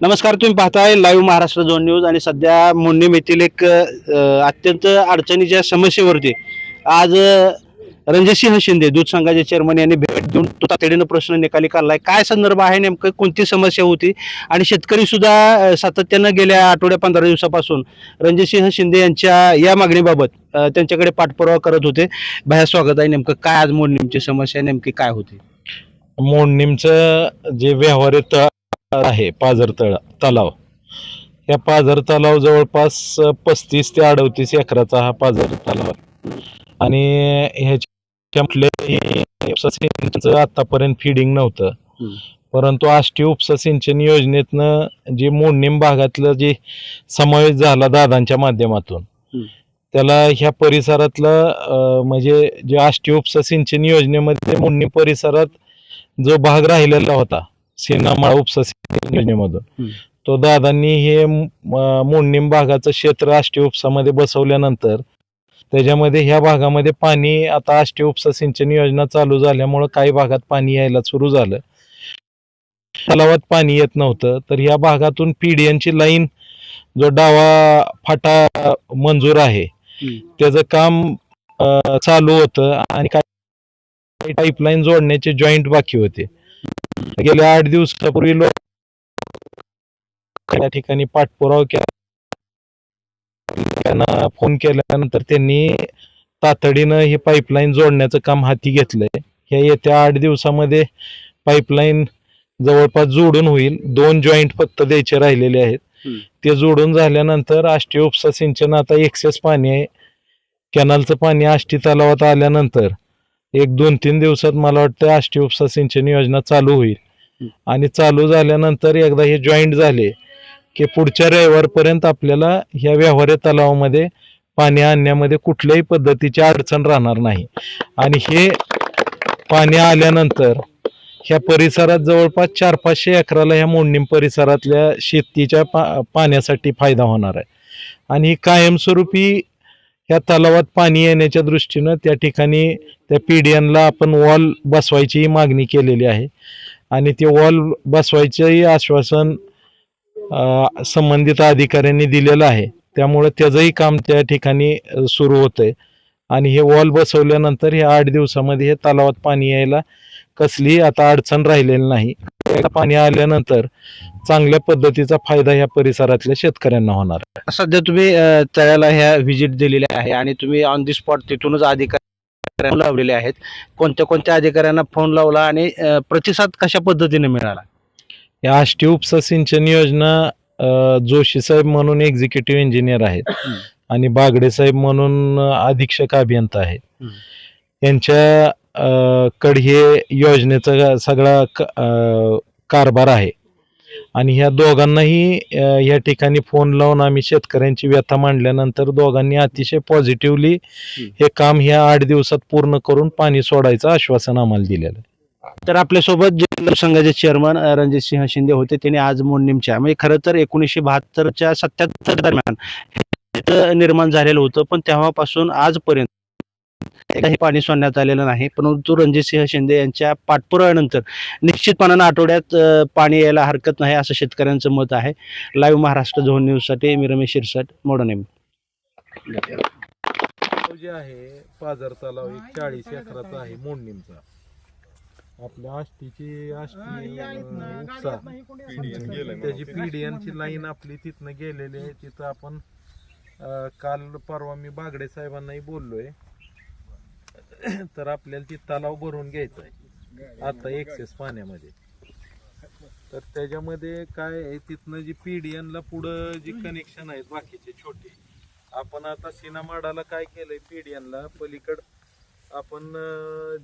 नमस्कार तुम्ही पाहताय लाईव्ह महाराष्ट्र झोन न्यूज आणि सध्या मोडणीम येथील एक अत्यंत अडचणीच्या समस्येवरती आज रणजितसिंह शिंदे दूध संघाचे चेअरमन यांनी भेट देऊन तो तातडीनं प्रश्न निकाली काढलाय. काय संदर्भ आहे नेमकं? कोणती समस्या होती? आणि शेतकरी सुद्धा सातत्यानं गेल्या आठवड्या पंधरा दिवसापासून रणजितसिंह शिंदे यांच्या या मागणीबाबत त्यांच्याकडे पाठपुरावा करत होते. बाहेर स्वागत आहे नेमकं. काय आज मोडणीमची समस्या नेमकी काय होती? मोडणीमचं जे व्यावहारिक आहे पाझर तळ तलाव या पाझर तलाव जवळपास पस्तीस ते अडतीस एकराचा हा पाझर तलाव आहे आणि ह्याच्या आतापर्यंत फिडिंग नव्हतं. परंतु आष्टी उपसा सिंचन योजनेतनं जे मोडणीम भागातलं जे समावेश झाला दादांच्या माध्यमातून. त्याला ह्या परिसरातलं म्हणजे जे आष्टी उपसा सिंचन योजनेमध्ये मोडणीम परिसरात जो भाग राहिलेला होता सेनामाळा उपसा योजनेमधून. तो दादांनी हे मोडणीम भागाचं क्षेत्र आष्टी उपसामध्ये बसवल्यानंतर त्याच्यामध्ये ह्या भागामध्ये पाणी आता आष्टी उपसा सिंचन योजना चालू झाल्यामुळं काही भागात पाणी यायला सुरू झालं तलावात पाणी येत नव्हतं तर या भागातून पीडीएनची लाईन जो डावा फाटा मंजूर आहे. त्याचं काम चालू होतं आणि काही पाईपलाईन जोडण्याचे जॉईंट बाकी होते गेल्या आठ दिवसापूर्वी लोक त्या ठिकाणी पाठपुरावा केला. त्यांना फोन केल्यानंतर त्यांनी तातडीनं हे पाईपलाईन जोडण्याचं काम हाती घेतलंय. ह्या येत्या आठ दिवसामध्ये पाईपलाईन जवळपास जोडून होईल. दोन जॉईंट फक्त द्यायचे राहिलेले आहेत. ते जोडून झाल्यानंतर आष्टी उपसा सिंचन आता एक्सेस पाणी आहे. कॅनलचं पाणी आष्टी तलावात आल्यानंतर एक दोन तीन दिवसात मला वाटतं आष्टी उपसा सिंचन योजना चालू होईल. आणि चालू झाल्यानंतर एकदा हे जॉईंट झाले की पुढच्या रविवारपर्यंत आपल्याला ह्या व्यवहार्य तलावामध्ये पाणी आणण्यामध्ये कुठल्याही पद्धतीची अडचण राहणार नाही. आणि हे पाणी आल्यानंतर ह्या परिसरात जवळपास चार पाचशे एकराला ह्या मोडणीम परिसरातल्या शेतीच्या पा पाण्यासाठी फायदा होणार आहे. आणि कायमस्वरूपी ह्या तलावात पाणी येण्याच्या दृष्टीनं त्या ठिकाणी त्या पीडीएनला आपण वॉल बसवायची मागणी केलेली आहे. आणि ते वॉल बसवायचंही आश्वासन संबंधित अधिकाऱ्यांनी दिलेलं आहे. त्यामुळे त्याचंही काम त्या ठिकाणी सुरू सुरू होतंय. आणि हे वॉल बसवल्यानंतर हे आठ दिवसामध्ये हे तलावात पाणी यायला कसलीही आता अडचण राहिलेली नाही. पाणी आल्यानंतर चांगल्या पद्धतीचा फायदा ह्या परिसरातल्या शेतकऱ्यांना होणार. सध्या तुम्ही तळ्याला ह्या व्हिजिट दिलेल्या आहे आणि तुम्ही ऑन दी स्पॉट तिथूनच अधिकारी लावलेले आहेत. कोणत्या कोणत्या अधिकाऱ्यांना फोन लावला आणि प्रतिसाद कशा पद्धतीने मिळाला? या आष्टी उपसा सिंचन योजना जोशी साहेब म्हणून एक्झिक्युटिव्ह इंजिनियर आहेत. आणि बागडे साहेब म्हणून अधीक्षक अभियंता आहेत. यांच्या कडे हे योजनेचा सगळा कारभार आहे. आणि ह्या दोघांनाही या ठिकाणी फोन लावून आम्ही शेतकऱ्यांची व्यथा मांडल्यानंतर दोघांनी अतिशय पॉझिटिव्हली हे काम ह्या आठ दिवसात पूर्ण करून पाणी सोडायचं आश्वासन आम्हाला दिलेलं आहे. तर आपल्यासोबत जिल्हा संघाचे चेअरमन रणजित सिंह शिंदे होते त्यांनी आज मोडणीमच्या म्हणजे खरं तर एकोणीसशे बहात्तरच्या सत्याहत्तर दरम्यान निर्माण झालेलं होतं पण तेव्हापासून आजपर्यंत एकदाही पाणी सोडण्यात आलेलं नाही. परंतु रणजित सिंह शिंदे यांच्या पाठपुराव्यानंतर निश्चितपणानं आठवड्यात पाणी यायला हरकत नाही असं शेतकऱ्यांचं मत आहे. लाईव्ह महाराष्ट्र झोन न्यूजसाठी मी रमेश शिरसाट मोडणीम तलाव जे आहे पाझर तलाव एक चाळीस एकराचा आहे मोडणीमचा. आपल्या आष्टीची आष्टी उपसा. त्याची पीडीएनची लाईन आपली तिथनं गेलेली आहे. तिथं आपण काल परवा मी बागडे साहेबांनाही बोललोय. तर आपल्याला ती तलाव भरून घ्यायचा आहे आता एक्सेस पाण्यामध्ये. तर त्याच्यामध्ये काय आहे तिथनं जी पीडीएनला पुढं जी कनेक्शन आहेत बाकीचे छोटे. आपण आता सिनामाडाला काय केलंय पीडीएनला पलीकड आपण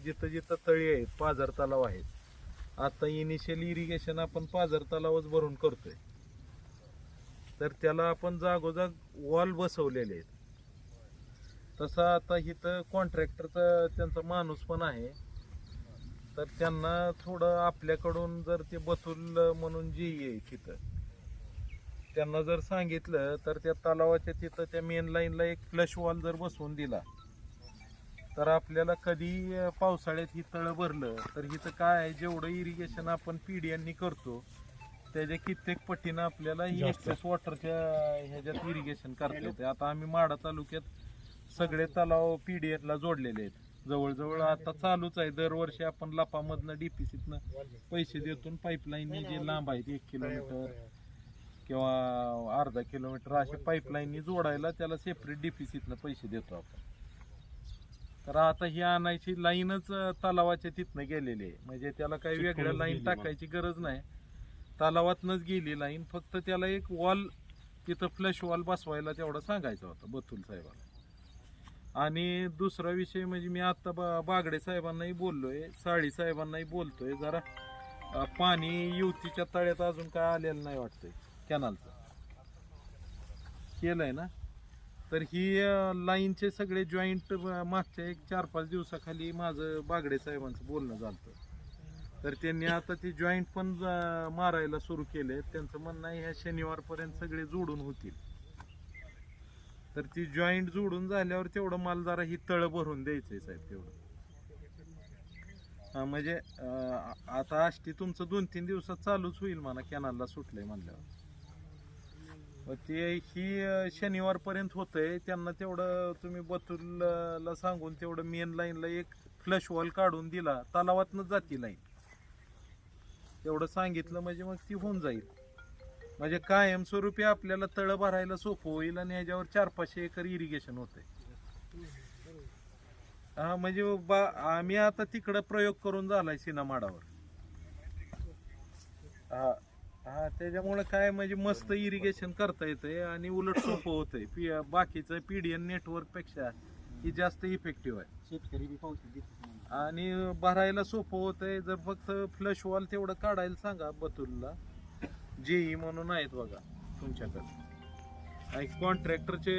जिथं जिथं तळी आहेत पाझर तलाव आहेत. आता इनिशियल इरिगेशन आपण पाझर तलावच भरून करतोय. तर त्याला आपण जागोजाग वॉल बसवलेले आहेत. तसं आता इथं कॉन्ट्रॅक्टरचा त्यांचा माणूस पण आहे. तर त्यांना थोडं आपल्याकडून जर ते बसवल म्हणून जी आहे तिथं. त्यांना जर सांगितलं तर त्या तलावाच्या तिथं त्या मेन लाईनला एक फ्लश वॉल जर बसवून दिला तर आपल्याला कधी पावसाळ्यात ही तळं भरलं तर इथं काय आहे जेवढं इरिगेशन आपण पिढ्यांनी करतो त्याच्या कित्येक पटीनं आपल्याला ही एक्सेस वॉटरच्या ह्याच्यात इरिगेशन करता येते. आता आम्ही माडा तालुक्यात सगळे तलाव पीडीएफ ला जोडलेले आहेत. जवळजवळ आता चालूच आहे. दरवर्षी आपण लपामधनं डीपीसीतनं पैसे देतून पाईपलाईन जे लांब आहेत एक किलोमीटर किंवा अर्धा किलोमीटर अशा पाईपलाईन जोडायला त्याला सेपरेट डीपीसीतनं पैसे देतो आपण. तर आता ही आणायची लाईनच तलावाच्या तिथनं गेलेली आहे. म्हणजे त्याला काही वेगळ्या लाईन टाकायची गरज नाही. तलावातनच गेली लाईन. फक्त त्याला एक वॉल तिथं फ्लश वॉल बसवायला तेवढा सांगायचा होता बथुल साहेबाला. आणि दुसरा विषय म्हणजे मी आता बा- बागडे साहेबांनाही बोललोय साळी साहेबांनाही बोलतोय. जरा पाणी युवतीच्या तळ्यात अजून काय आलेलं नाही वाटतंय कॅनलचं. केलंय ना? तर ही लाईनचे सगळे जॉईंट मागच्या एक चार पाच दिवसाखाली माझं बागडे साहेबांचं बोलणं झालं तर त्यांनी आता ती जॉईंट पण अं, मारायला सुरू केले त्यांचं म्हणणं आहे ह्या शनिवारपर्यंत सगळे जोडून होतील. तर ती जॉईंट जोडून झाल्यावर तेवढं माल जरा ही तळ भरून द्यायचंय साहेब तेवढं. हा म्हणजे आता आष्टी तुमचं दोन तीन दिवसात चालूच होईल म्हणा कॅनलला सुटलंय म्हणल्यावर. मग ते ही शनिवारपर्यंत होतंय त्यांना तेवढं तुम्ही बतूलला सांगून तेवढं मेन लाईनला एक फ्लश वॉल काढून दिला तलावातनं जाती लाईन तेवढं सांगितलं म्हणजे मग ती होऊन जाईल. म्हणजे कायमस्वरूपी आपल्याला तळ भरायला सोपं होईल आणि ह्याच्यावर चार पाचशे एकर इरिगेशन होतंय. हा म्हणजे बा आम्ही आता तिकडं प्रयोग करून झालाय सिनामाडावर. हा हा त्याच्यामुळे काय म्हणजे मस्त इरिगेशन करता येतंय आणि उलट सोपं होतंय. पी बाकीचं पीडीएन नेटवर्कपेक्षा ही जास्त इफेक्टिव्ह आहे. आणि भरायला सोपं होतंय. जर फक्त फ्लश वॉल तेवढं काढायला सांगा बतुलला. जेई म्हणून आहेत बघा तुमच्याकडे. आणि कॉन्ट्रॅक्टरचे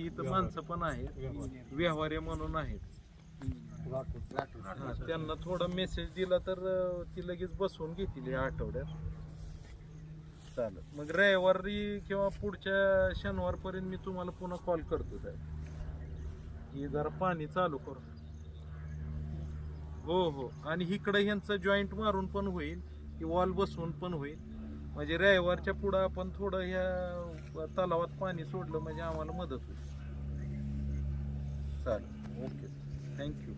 इथं माणसं पण आहेत. व्यवहारे. म्हणून आहेत. हा, त्यांना थोडा मेसेज दिला तर अं, ती लगेच बसवून घेतील या आठवड्यात. चालेल. मग रविवारी किंवा पुढच्या शनिवारपर्यंत मी तुम्हाला पुन्हा कॉल करतो साहेब. की जरा पाणी चालू करू हो हो. आणि इकडं ह्यांचं जॉईंट मारून पण होईल की वॉल बसवून पण होईल. म्हणजे रविवारच्या पुढं आपण थोडं ह्या तलावात पाणी सोडलं म्हणजे आम्हाला मदत होईल. चालेल. ओके. थँक्यू